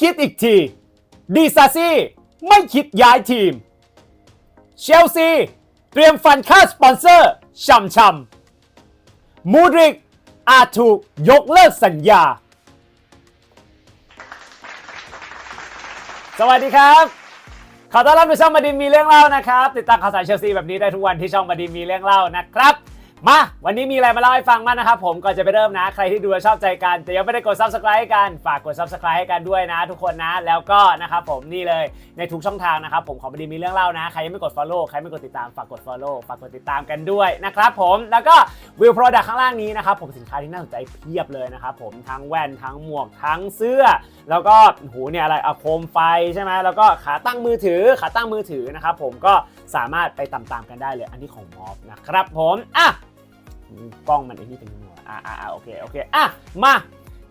คิดอีกที ดีซาซี่ไม่คิดย้ายทีม เชลซี เตรียมฟันค่าสปอนเซอร์ช่ำๆมูดริก อาจถูกยกเลิกสัญญา สวัสดีครับ ขอต้อนรับสู่ช่องมาดินมีเรื่องเล่านะครับ ติดตามข่าวสารเชลซีแบบนี้ได้ทุกวันที่ช่องมาดินมีเรื่องเล่านะครับ มา วันนี้มีอะไรมาเล่าให้ฟังบ้างนะครับผมก่อนจะไปเริ่มนะ ใครที่ดูแลชอบใจกัน แต่ยังไม่ได้กด subscribe ให้กัน ฝากกด subscribe ให้กันด้วยนะ ทุกคนนะ แล้วก็นะครับผมนี่เลยในทุกช่องทางนะครับผมของมาดินมีเรื่องเล่านะ ใครยังไม่กด follow ใครไม่กดติดตามฝากกด follow ฝากกดติดตามกันด้วยนะครับผมแล้วก็วิวโปรดักข้างล่างนี้นะครับผมสินค้าที่น่าสนใจเพียบเลยนะครับผมทั้งแว่นทั้งหมวกทั้งเสื้อ แล้วก็หูเนี่ยอะไรอะโคมไฟใช่ไหมแล้วก็ขาตั้งมือถือขาตั้งมือถือนะครับผมก็สามารถไปตามๆกันได้เลยอันนี้ของมอฟนะครับผมอะ กล้องมันไอ้นี่เป็นหัวอะอะอะโอเคโอเคอะมา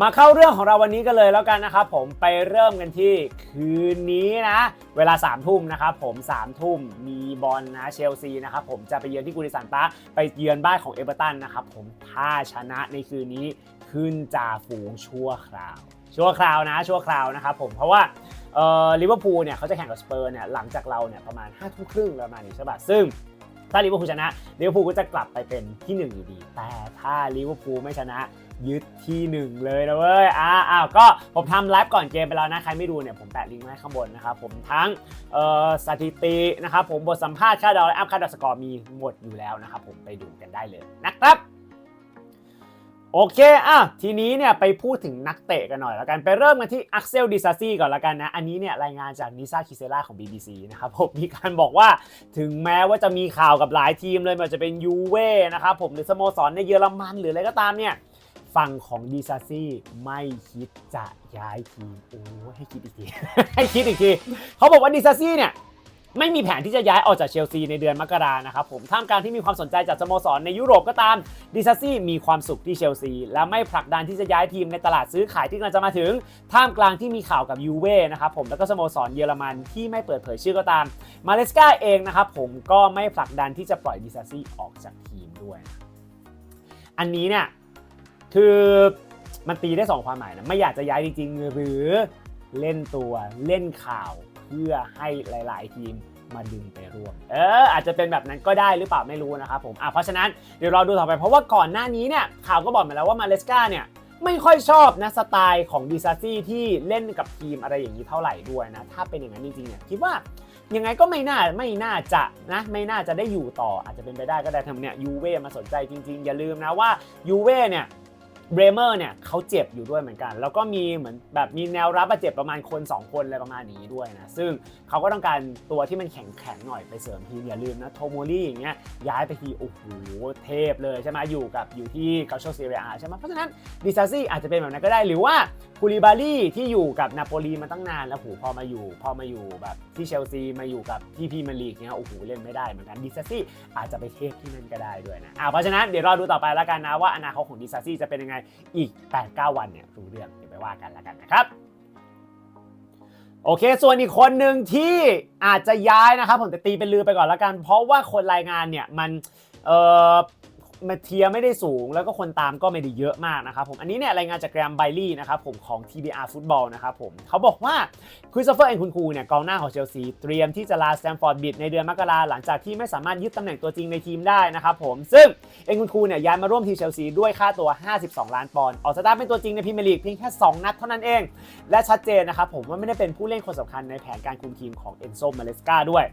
มาเข้าเรื่องของเราวันนี้กันเลยแล้วกันนะครับผมไปเริ่มกันที่คืนนี้นะ เวลา3ามทุ่มนะครับผม3ามทุ่มมีบอลนะเชลซีนะครับผมจะไปเยือนที่กูริสันปาร์ไปเยือนบ้านของเอเวอร์ตันนะครับผมถ้าชนะในคืนนี้ขึ้นจ่าฝูงชั่วคราว ชั่วคราวนะชั่วคราวนะครับผมเพราะว่าเอ่อลิเวอร์พูลเนี่ยเขาจะแข่งกับสเปอร์เนี่ยหลังจากเราเนี่ยประมาณ5้าทุ่มครึ่งประมาณนี้ใช่ป่ะซึ่ง ถ้าลิเวอร์พูลชนะลิเวอร์พูลก็จะกลับไปเป็นที่1อยู่ดี แต่ถ้าลิเวอร์พูลไม่ชนะยึดที่ 1 เลยนะเว้ย อ้าวอ้าวก็ผมทำไลฟ์ก่อนเกมไปแล้วนะ ใครไม่ดูเนี่ยผมแปะลิงก์ไว้ข้างบนนะครับผมทั้งเอ่อสถิตินะครับผมบทสัมภาษณ์ค่าดาวและอัพค่าดาวสกอร์มีหมดอยู่แล้วนะครับผมไปดูกันได้เลยนะครับ โอเค อะ ทีนี้เนี่ยไปพูดถึงนักเตะกันหน่อยแล้วกัน ไปเริ่มกันที่อักเซลดิซาซี่ก่อนล้วกันนะ อันนี้เนี่ยรายงานจากนิซาคิเซล่าของ BBC นะครับผมมีการบอกว่าถึงแม้ว่าจะมีข่าวกับหลายทีมเลยไมันจะเป็นยูเว่นะครับผมหรือสโมสรในเยอรมันหรืออะไรก็ตามเนี่ยฝั่งของดิซาซี่ไม่คิดจะย้ายทีมโอ้ให้คิดอีกที ให้คิดอีกที เขาบอกว่าดิซาซี่เนี่ย ไม่มีแผนที่จะย้ายออกจากเชลซีในเดือนมกรานะครับผมท่ามกลางที่มีความสนใจจากสโมสรในยุโรปก็ตามดิซาซี่มีความสุขที่เชลซี และไม่ผลักดันที่จะย้ายทีมในตลาดซื้อขายที่กำลังจะมาถึง ท่ามกลางที่มีข่าวกับยูเว่นะครับผมแล้วก็สโมสรเยอรมันที่ไม่เปิดเผยชื่อก็ตาม มาเลสกาเองนะครับผมก็ไม่ผลักดันที่จะปล่อยดิซาซี่ออกจากทีมด้วย อันนี้เนี่ยคือมันตีได้สองความหมายนะไม่อยากจะย้ายจริงๆ หรือเล่นตัวเล่นข่าวเพื่อให้หลาย ๆ ทีม มาดึงไปร่วม เอออาจจะเป็นแบบนั้นก็ได้หรือเปล่าไม่รู้นะครับผมอะเพราะฉะนั้นเดี๋ยวเราดูต่อไปเพราะว่าก่อนหน้านี้เนี่ยข่าวก็บอกมาแล้วว่ามาเลสกาเนี่ยไม่ค่อยชอบนะสไตล์ของดิซาซี่ที่เล่นกับทีมอะไรอย่างนี้เท่าไหร่ด้วยนะ ถ้าเป็นอย่างนั้นจริงๆเนี่ยคิดว่ายังไงก็ไม่น่าไม่น่าจะนะไม่น่าจะได้อยู่ต่ออาจจะเป็นไปได้ก็ได้ทำเนี่ยยูเว่มาสนใจจริงๆ อย่าลืมนะว่ายูเว่เนี่ย เบรเมอร์เนี่ยเขาเจ็บอยู่ด้วยเหมือนกัน แล้วก็มีเหมือนแบบมีแนวรับบาดเจ็บประมาณคน 2 คนอะไรประมาณนี้ด้วยนะ ซึ่งเขาก็ต้องการตัวที่มันแข็งแข็งหน่อยไปเสริมทีมอย่าลืมนะโทโมรี่อย่างเงี้ยย้ายไปทีโอ้โหเทพเลยใช่ไหมอยู่กับอยู่ที่กาโชเซเรียใช่ไหมเพราะฉะนั้นดิซาซี่อาจจะเป็นแบบนั้นก็ได้หรือว่าคูลิบาลี่ที่อยู่กับนาโปลีมาตั้งนานแล้วโหพอมาอยู่ พอมาอยู่แบบที่เชลซีมาอยู่กับที่พีมียร์ลีกเนี้ยโอ้โหเล่นไม่ได้เหมือนกันดิซาซี่อาจจะไปเทพที่นั่นก็ได้ด้วยนะอ่าเพราะฉะนั้นเดี๋ยวรอดูต่อไปแล้วกันนะว่าอนาคตของดิซาซี่จะเป็นยังไงอีก 8-9 วันเนี่ยรู้เรื่องเดี๋ยวไปว่ากันแล้วกันนะครับโอเค ส่วนอีกคนหนึ่งที่อาจจะย้ายนะครับ ผมจะตีเป็นลือไปก่อนแล้วกัน เพราะว่าคนรายงานเนี่ยมันเอ่อ มาเทียไม่ได้สูง แล้วก็คนตามก็ไม่ได้เยอะมากนะครับผมอันนี้เนี่ยรายงานจากแกรมไบลี่นะครับผมของ TBR Football นะครับผมเขาบอกว่าคริสโตเฟอร์เอ็นคุณคูเนี่ยกองหน้าของเชลซีเตรียมที่จะลาสแตมฟอร์ดบิดในเดือนมกราหลังจากที่ไม่สามารถยึดตำแหน่งตัวจริงในทีมได้นะครับผมซึ่งเอ็นคุณคูเนี่ยย้ายมาร่วมทีมเชลซีด้วยค่าตัว 52 ล้านปอนด์ออกสตาร์ทเป็นตัวจริงในพรีเมียร์ลีกเพียงแค่2นัดเท่านั้นเอง และชัดเจนนะครับผมว่าไม่ได้เป็นผู้เล่นคนสำคัญในแผนการคุมทีมของเอนโซมาเลสกาด้วย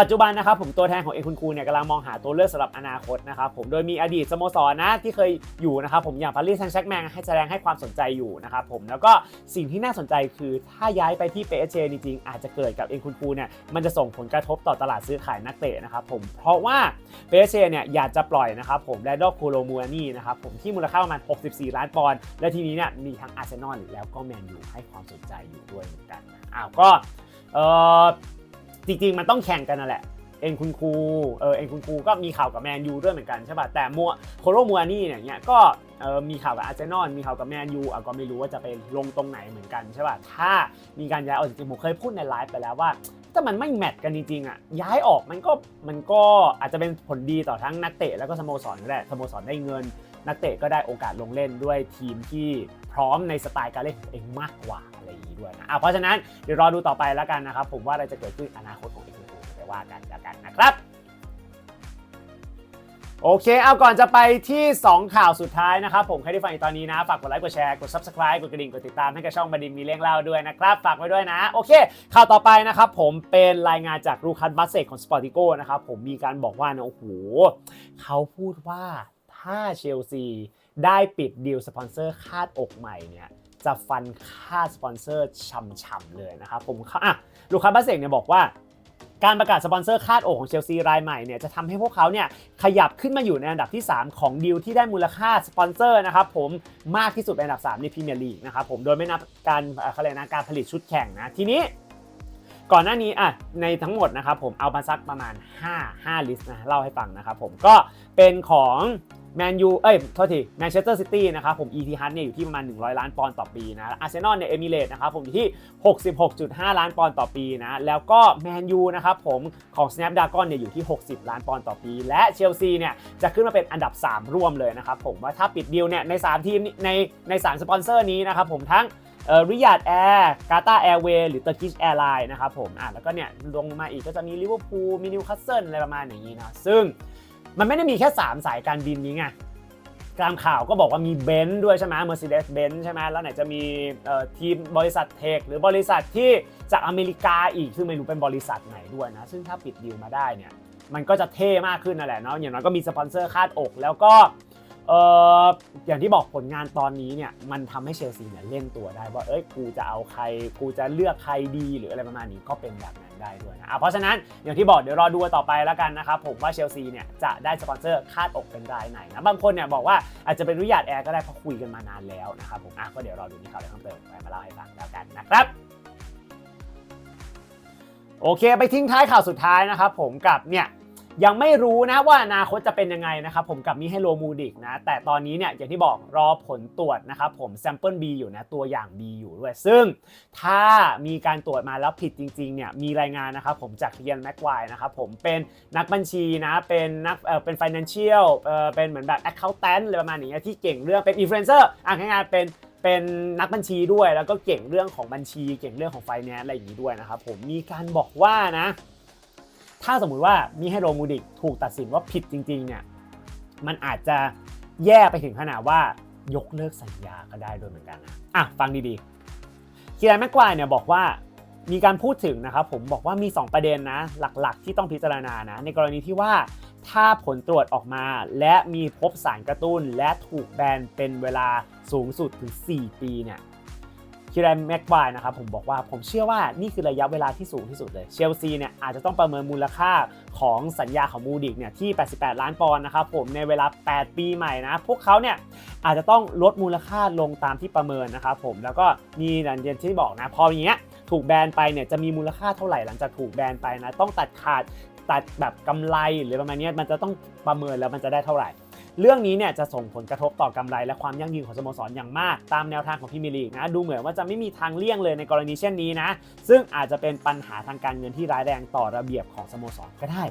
ปัจจุบันนะครับผมตัวแทนของเอ็นคุณคูเนี่ยกำลังมองหาตัวเลือกสำหรับอนาคตนะครับผมโดยมีอดีตสโมสรนะที่เคยอยู่นะครับผมอย่างปารีสแซงต์แชร์กแมงให้แสดงให้ความสนใจอยู่นะครับผมแล้วก็สิ่งที่น่าสนใจคือถ้าย้ายไปที่เปเชจริงๆอาจจะเกิดกับเอ็นคุณคูเนี่ยมันจะส่งผลกระทบต่อตลาดซื้อขายนักเตะนะครับผมเพราะว่าเปเชเนี่ยอยากจะปล่อยนะครับผมแรดดอลคูโรมูอานี่นะครับผมที่มูลค่าประมาณ 64 ล้านปอนด์และทีนี้เนี่ยมีทั้งอาร์เซนอลแล้วก็แมนยูให้ความสนใจอยู่ด้วยเหมือนกันนะอ้าวก็เออ จริงๆ มันต้องแข่งกันนั่นแหละ เอ็นคุณครูเออเอ็นคุณครูก็มีข่าวกับแมนยูด้วยเหมือนกันใช่ป่ะ แต่มัวโคโรมูอานี่เนี่ยเนี่ย ก็เออมีข่าวกับอาร์เซนอล มีข่าวกับแมนยูอะก็ไม่รู้ว่าจะไปลงตรงไหนเหมือนกันใช่ป่ะ ถ้ามีการย้ายออกจริงๆผมเคยพูดในไลฟ์ไปแล้วว่าถ้ามันไม่แมทกันจริงๆอะย้ายออกมันก็มันก็อาจจะเป็นผลดีต่อทั้งนักเตะแล้วก็สโมสรก็ได้สโมสรได้เงิน นักเตะก็ได้โอกาสลงเล่นด้วยทีมที่พร้อมในสไตล์การเล่นของเองมากกว่าอะไรอย่างนี้ด้วยนะเพราะฉะนั้นเดี๋ยวรอดูต่อไปแล้วกันนะครับ ผมว่าอะไรจะเกิดขึ้นอนาคตของเอกลูไปว่ากันแล้วกันนะครับโอเค เอาก่อนจะไปที่ 2 ข่าวสุดท้ายนะครับผมใครที่ฟังอยู่ตอนนี้นะ ฝากกดไลค์ กดแชร์ กด subscribe กดกระดิ่ง กดติดตามให้กับช่องบดินมีเรื่องเล่าด้วยนะครับ ฝากไว้ด้วยนะ โอเค ข่าวต่อไปนะครับผมเป็นรายงานจากรูคัสบัสเซกของสปอร์ติโกนะครับผมมีการบอกว่านะโอ้โหเขาพูดว่า ถ้าเชลซีได้ปิดดีลสปอนเซอร์คาดอกใหม่เนี่ยจะฟันค่าสปอนเซอร์ช่ำๆเลยนะครับผมอะลูคัสบัสเซกเนี่ยบอกว่าการประกาศสปอนเซอร์คาดอกของเชลซีรายใหม่เนี่ยจะทำให้พวกเขาเนี่ยขยับขึ้นมาอยู่ในอันดับที่ 3 ของดีลที่ได้มูลค่าสปอนเซอร์นะครับผมมากที่สุดเป็นอันดับ 3 ในพรีเมียร์ลีกนะครับผมโดยไม่นับการอ่อเขาเรียกนะการผลิตชุดแข่งนะทีนี้ ก่อนหน้านี้อะในทั้งหมดนะครับผมเอามาสักประมาณ 5 5 ลิสต์นะเล่าให้ฟังนะครับผมก็เป็นของ แมนยูเอ้ยโทษทีแมนเชสเตอร์ซิตี้นะครับผมอีทีฮันเนี่ยอยู่ที่ประมาณ 100 ล้านปอนด์ต่อปีนะอาร์เซนอลเนี่ยเอมิเรตนะครับผมอยู่ที่ 66.5 ล้านปอนด์ต่อปีนะแล้วก็แมนยูนะครับผมของ Snapdragon เนี่ยอยู่ที่ 60 ล้านปอนด์ต่อปี และเชลซีเนี่ยจะขึ้นมาเป็นอันดับ 3 ร่วมเลยนะครับผมว่าถ้าปิดดีลเนี่ยใน 3 ทีมในใน3สปอนเซอร์นี้นะครับผมทั้งเอ่อริยาดแอร์กาตาแอร์เวย์หรือเตอร์กิชแอร์ไลน์นะครับผมอะแล้วก็เนี่ยลงมาอีกก็จะมีลิเวอร์พูลมีนิวคาสเซิลอะไรประมาณอย่างนี้นะซึ่ง มันไม่ได้มีแค่ 3 สายการบินนี้ไงตามข่าวก็บอกว่ามีเบนซ์ด้วยใช่ไหมเมอร์เซเดสเบนซ์ใช่ไหมแล้วไหนจะมีทีมบริษัทเทคหรือบริษัทที่จากอเมริกาอีก ซึ่งไม่รู้เป็นบริษัทไหนด้วยนะ ซึ่งถ้าปิดดีลมาได้เนี่ย มันก็จะเท่มากขึ้นนั่นแหละเนาะอย่างน้อยก็มีสปอนเซอร์คาดอก แล้วก็ เอออย่างที่บอกผลงานตอนนี้เนี่ยมันทำให้เชลซีเนี่ยเล่นตัวได้ว่าเอ้ยกูจะเอาใครกูจะเลือกใครดีหรืออะไรประมาณนี้ก็เป็นแบบนั้นได้ด้วยนะเพราะฉะนั้นอย่างที่บอกเดี๋ยวรอดูต่อไปแล้วกันนะครับผมว่าเชลซีเนี่ยจะได้สปอนเซอร์คาดอกเป็นรายไหนนะบางคนเนี่ยบอกว่าอาจจะเป็นริยาดแอร์ก็ได้เพราะคุยกันมานานแล้วนะครับผมอะก็เดี๋ยวรอดูมีข่าวอะไรเพิ่มเติมไปมาเล่าให้ฟังแล้วกันนะครับโอเค ไปทิ้งท้ายข่าวสุดท้ายนะครับผมกับเนี่ย ยังไม่รู้นะว่าอนาคตจะเป็นยังไงนะครับผมกับมิเฮโลมูดิกนะแต่ตอนนี้เนี่ยอย่างที่บอกรอผลตรวจนะครับผมแซมเปิล B อยู่นะตัวอย่าง B อยู่ด้วย ซึ่งถ้ามีการตรวจมาแล้วผิดจริงๆเนี่ยมีรายงานนะครับผมจากเรียนแม็กไวนะครับผมเป็นนักบัญชีนะเป็นนักเออเป็น financial เออเป็นเหมือนแบบ accountant อะไรประมาณนี้ที่เก่งเรื่องเป็น influencer อะง่ายๆเป็นเป็นนักบัญชีด้วยแล้วก็เก่งเรื่องของบัญชี เก่งเรื่องของไฟแนนซ์อะไรอย่างนี้ด้วยนะครับผมมีการบอกว่านะ ถ้าสมมุติว่ามีให้โรมูดิกถูกตัดสินว่าผิดจริงๆเนี่ยมันอาจจะแย่ไปถึงขนาดว่ายกเลิกสัญญาก็ได้ด้วยเหมือนกันนะอะฟังดีๆคีรานแม็กควายเนี่ยบอกว่ามีการพูดถึงนะครับผมบอกว่ามี 2 ประเด็นนะ หลักๆ ที่ต้องพิจารณานะในกรณีที่ว่าถ้าผลตรวจออกมา และมีพบสารกระตุ้น และถูกแบนเป็นเวลาสูงสุดถึง 4 ปีเนี่ย คิรานแม็กควายนะครับผมบอกว่าผมเชื่อว่านี่คือระยะเวลาที่สูงที่สุดเลยเชลซีเนี่ยอาจจะต้องประเมินมูลค่าของสัญญาของมูดิกเนี่ยที่ 88 ล้านปอนด์นะครับผมในเวลา 8 ปีใหม่นะ พวกเขาเนี่ยอาจจะต้องลดมูลค่าลงตามที่ประเมินนะครับผมแล้วก็มีอย่างที่บอกนะพออย่างเงี้ยถูกแบนไปเนี่ยจะมีมูลค่าเท่าไหร่หลังจากถูกแบนไปนะต้องตัดขาดตัดแบบกำไรหรือประมาณนี้มันจะต้องประเมินแล้วมันจะได้เท่าไหร่ เรื่องนี้เนี่ยจะส่งผลกระทบต่อกำไร และความยั่งยืนของสโมสรอย่างมาก ตามแนวทางของพรีเมียร์ลีกนะดูเหมือนว่าจะไม่มีทางเลี่ยงเลยในกรณีเช่นนี้นะซึ่งอาจจะเป็นปัญหาทางการเงินที่ร้ายแรงต่อระเบียบของสโมสรก็ได้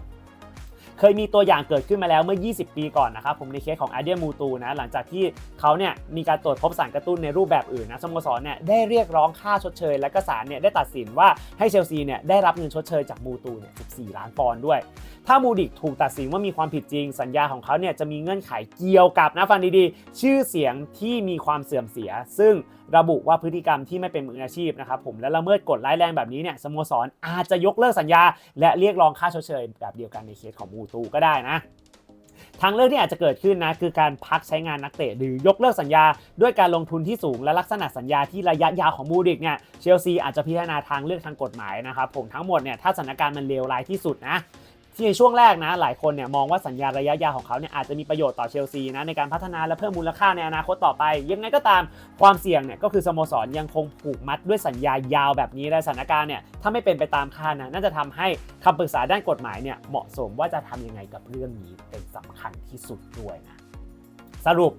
เคยมีตัวอย่างเกิดขึ้นมาแล้วเมื่อ 20 ปีก่อนนะครับผมในเคสของอาเดียมูตูนะหลังจากที่เขาเนี่ยมีการตรวจพบสารกระตุ้นในรูปแบบอื่นนะสโมสรเนี่ยได้เรียกร้องค่าชดเชย และก็ศาลเนี่ยได้ตัดสินว่าให้เชลซีเนี่ยได้รับเงินชดเชยจากมูตูเนี่ย14 ล้านปอนด์ด้วย ถ้ามูดิกถูกตัดสินว่ามีความผิดจริง สัญญาของเขาเนี่ยจะมีเงื่อนไขเกี่ยวกับนะฟังดีๆ ชื่อเสียงที่มีความเสื่อมเสีย ซึ่ง ระบุว่าพฤติกรรมที่ไม่เป็นมืออาชีพนะครับผมและละเมิดกฎร้ายแรงแบบนี้เนี่ยสโมสรอาจจะยกเลิกสัญญา และเรียกร้องค่าชดเชยแบบเดียวกันในเคสของมูตูก็ได้นะทางเลือกที่อาจจะเกิดขึ้นนะคือการพักใช้งานนักเตะหรือยกเลิกสัญญา ด้วยการลงทุนที่สูงและลักษณะสัญญาที่ระยะยาวของมูดิกเนี่ยเชลซีอาจจะพิจารณาทางเลือกทางกฎหมายนะครับผมทั้งหมดเนี่ยถ้าสถานการณ์มันเลวร้ายที่สุดนะ ในช่วงแรกนะหลายคนเนี่ยมองว่าสัญญาระยะยาวของเขาเนี่ยอาจจะมีประโยชน์ต่อเชลซีนะในการพัฒนาและเพิ่มมูลค่าในอนาคตต่อไป ยังไงก็ตามความเสี่ยงเนี่ยก็คือสโมสรยังคงผูกมัดด้วยสัญญายาวแบบนี้และสถานการณ์เนี่ยถ้าไม่เป็นไปตามคาดนะน่าจะทำให้คำปรึกษาด้านกฎหมายเนี่ยเหมาะสมว่าจะทำยังไงกับเรื่องนี้เป็นสำคัญที่สุดด้วยนะสรุป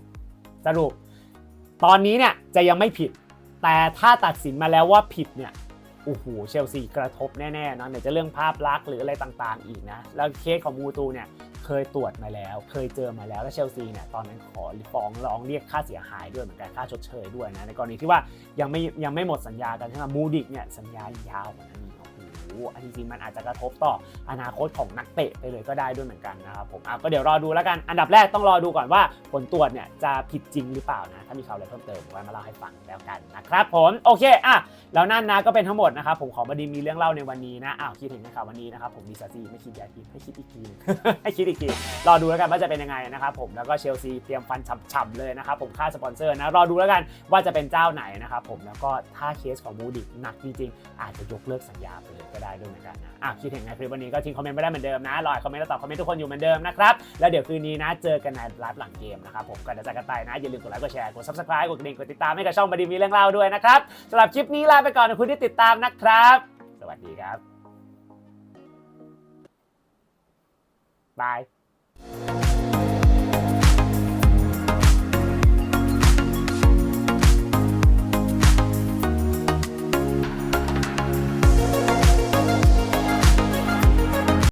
สรุป ตอนนี้เนี่ยจะยังไม่ผิด แต่ถ้าตัดสินมาแล้วว่าผิดเนี่ย โอ้โหเชลซีกระทบแน่ๆเนอะไหนจะเรื่องภาพลักษณ์หรืออะไรต่างๆ อีกนะ แล้วเคสของมูตูเนี่ยเคยตรวจมาแล้ว เคยเจอมาแล้ว และเชลซีเนี่ยตอนนั้นขอฟ้องร้องเรียกค่าเสียหายด้วยเหมือนกันค่าชดเชยด้วยนะในกรณีที่ว่ายังไม่ยังไม่หมดสัญญากันใช่ไหมมูดิกเนี่ยสัญญายาวกว่านั้นอีกโอ้โหอัน จริงๆมันอาจจะกระทบต่ออนาคตของนักเตะไปเลยก็ได้ด้วยเหมือนกันนะครับผมอะก็เดี๋ยวรอดูแล้วกันอันดับแรกต้องรอดูก่อนว่าผลตรวจเนี่ยจะผิดจริงหรือเปล่านะถ้ามีข่าวอะไรเพิ่มเติมไว้มาเล่าให้ฟังแล้วกันนะครับผมโอเคอะแล้วนั่นนะก็เป็นทั้งหมดนะครับผมขอมาดีมีเรื่องเล่าในวันนี้นะอ้าวคิดเห็นในข่าววันนี้นะครับผมมีซาซีไม่คิดอยากคิดให้คิดอีกทีให้คิดอีกทีรอดูแล้วกันว่าจะเป็นยังไงนะครับผมแล้วก็เชลซีเตรียมฟันฉ่ำๆเลยนะครับผมค่าสปอนเซอร์นะรอดูแล้วกันว่าจะเป็นเจ้าไหนนะครับผมแล้วก็ถ้าเคสของมูดิหนักจริงๆอาจจะยกเลิกสัญญาไปเลยก็ได้ด้วยเหมือนกันนะอะคิดเห็นไงคลิปวันนี้ก็ทิ้งคอมเมนต์ไม่ได้เหมือนเดิมนะรอคอมเมนต์และตอบคอมเมนต์ทุกคนอยู่เหมือนเดิมนะครับแล้วเดี๋ยวคืนนี้นะเจอกันในไลฟ์หลังเกมนะครับผมก่อนจะจากกันไปนะอย่าลืมกดไลค์กดแชร์กด subscribe กดกระดิ่งกดติดตามให้กับช่องบดีมีเรื่องเล่าด้วยนะครับสำหรับคลิปนี้ลาไปก่อนขอบคุณที่ติดตามนะครับ สวัสดีครับบาย